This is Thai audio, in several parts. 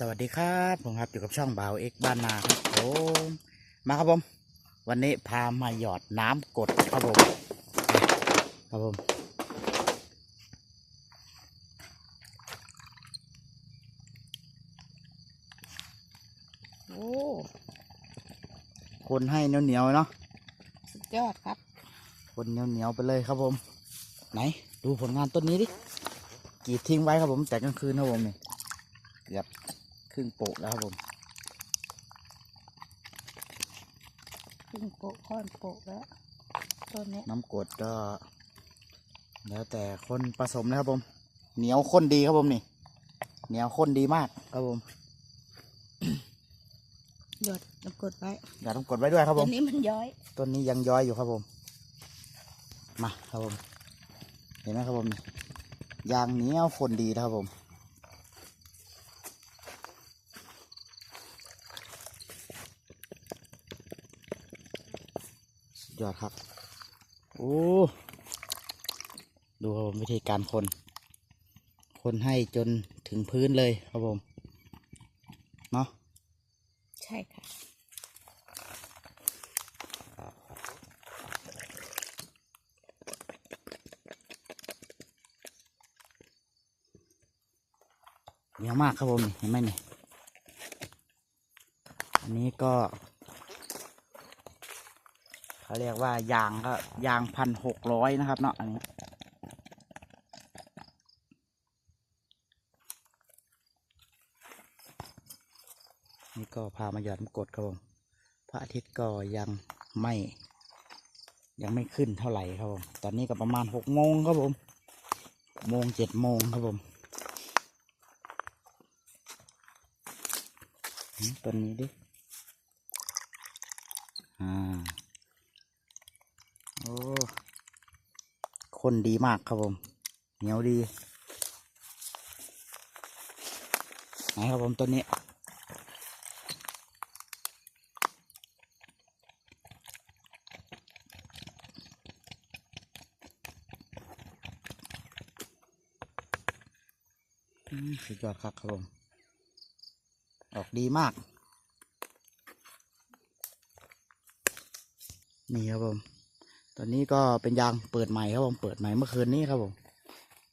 สวัสดีครับผมครับอยู่กับช่องบ่าวเอ็กบ้านนาครับผมมาครับผมวันนี้พามาหยอดน้ำกดครับผมครับผมโอ้คนให้เหนียวๆเนาะสุดยอดครับ คนเหนียวๆไปเลยครับผม ไหนดูผลงานต้นนี้ดิกรีดทิ้งไว้ครับผมแต่กลางคืนครับผมนี่เกือบ ครึ่งโปะแล้วครับผมขึ้นโปะค่อนโปะแล้วต้นเนี้ยน้ำกรดก็ แล้วแต่คนผสมนะครับผม เหนียวข้นดีครับผมนี่ เหนียวข้นดีมากครับผมหยดน้ำกรดไว้อย่าต้องกดไว้ด้วยครับผต้มนนี้มันย้อย ต้นนี้ยังย้อยอยู่ครับผม มาครับผม เห็นไหมครับผมนี่ยางเหนียวคนดีนะครับผม ยอดครับ โอ้ ดูครับผมวิธีการคน คนให้จนถึงพื้นเลยครับผม เนาะใช่ค่ะเหนียวมากครับผมนี่เห็นไหมนี่ อันนี้ก็ เขาเรียกว่ายางก็ยางพันหกร้อยนะครับ เนาะอันนี้นี่ก็พามาหยอดมกดครับผมพระอาทิตย์ก็ยังไม่ ยังไม่ขึ้นเท่าไหร่ครับผมตอนนี้ก็ประมาณหกโมงครับผมโมงเจ็ดโมงครับผมหืมตัวนี้ดิ อ่า โอ้ คนดีมากครับผม เหนียวดี ไหนครับผมตัวนี้ สุดยอดครับครับผม ออกดีมาก นี่ครับผม ตอนนี้ก็เป็นยางเปิดใหม่ครับผมเปิดใหม่เมื่อคืนนี้ครับผม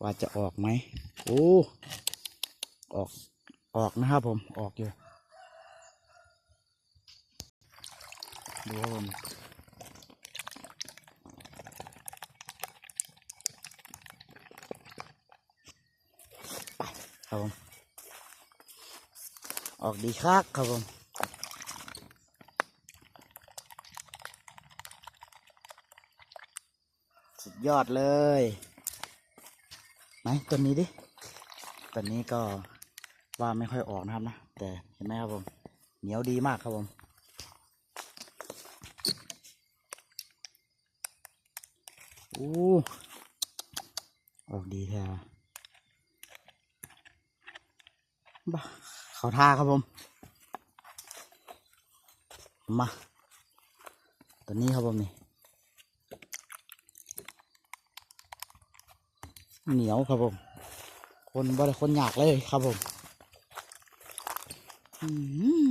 ว่าจะออกไหมโอ้ออกออกนะครับผมออกอยู่ดูครับผมไปครับผมออกดีครับครับผม สุด ยอดเลยไหนตัวนี้ดิตัวนี้ก็ว่าไม่ค่อยออกนะครับนะแต่เห็นไหมครับผมเหนียวดีมากครับผมอู้ออกดีแท้ว่ะบ้าเขาท่าครับผม มา ตัวนี้ครับผมนี่ เหนียวครับผม คนบริคนอยากเลยครับผมอื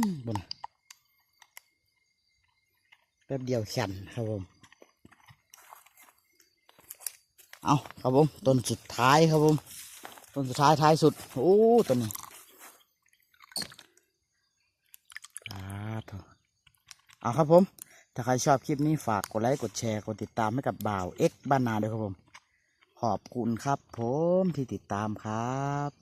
มบนแป๊บเดียวแข็นครับผม เอาครับผมต้นสุดท้ายครับผมต้นสุดท้ายท้ายสุด โอ้ต้นนี้อาโถ่เอาครับผม ถ้าใครชอบคลิปนี้ฝากกดไลค์ กดแชร์ กดติดตามให้กับบ่าวเอ็กบ้านนาด้วยครับผม ขอบคุณครับผมที่ติดตามครับ